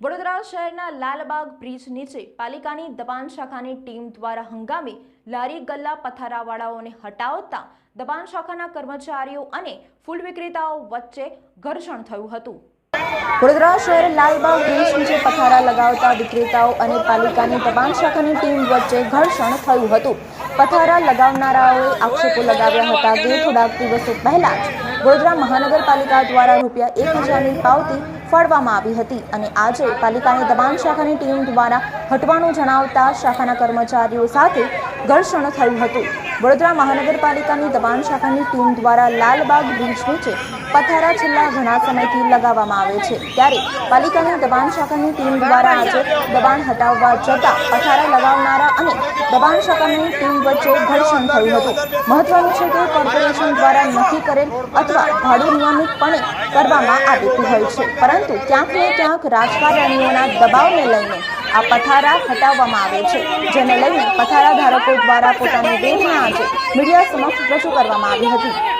વડોદરા શહેરના લાલબાગ બ્રિજ નીચે પાલિકાની દબાણ શાખાની ટીમ દ્વારા હંગામી લારી ગલ્લા પથારાવાળાઓને હટાવતા દબાણ શાખાના કર્મચારીઓ અને ફૂલ વિક્રેતાઓ વચ્ચે ઘર્ષણ થયું હતું. વડોદરા શહેર લાલબાગ બ્રિજ નીચે પથારા લગાવતા વિક્રેતાઓ અને પાલિકાની દબાણ શાખાની ટીમ વચ્ચે ઘર્ષણ થયું હતું. પથારા લગાવનારાઓએ આક્ષેપો લગાવ્યા હતા કે થોડાક દિવસો પહેલા જ વડોદરા મહાનગરપાલિકા દ્વારા રૂપિયા એક હજારની પાવતી ફાળવામાં આવી હતી અને આજે પાલિકાની દબાણ શાખાની ટીમ દ્વારા હટવાનું જણાવતા શાખાના કર્મચારીઓ સાથે ઘર્ષણ થયું હતું. વડોદરા મહાનગરપાલિકાની દબાણ શાખાની ટીમ દ્વારા લાલબાગ બ્રિજ નીચે પથારા છેલ્લા ઘણા સમયથી લગાવવામાં આવે છે. ત્યારે પાલિકાની દબાણ શાખાની ટીમ દ્વારા આજે દબાણ હટાવવા જતાં પથારા લગાવનારા અને દબાણ શાખાની ટીમ વચ્ચે ઘર્ષણ થયું હતું. મહત્વનું છે કે કોર્પોરેશન દ્વારા નક્કી કરેલ અથવા ભાડું નિયમિતપણે કરવામાં આવતું હોય છે. પરંતુ ક્યાંક ને ક્યાંક રાજકારણીઓના દબાવને લઈને આ પથારા હટાવવામાં આવે છે, જેને લઈને પથારા ધારકો દ્વારા પોતાની વેદના આજે મીડિયા સમક્ષ રજૂ કરવામાં આવી હતી.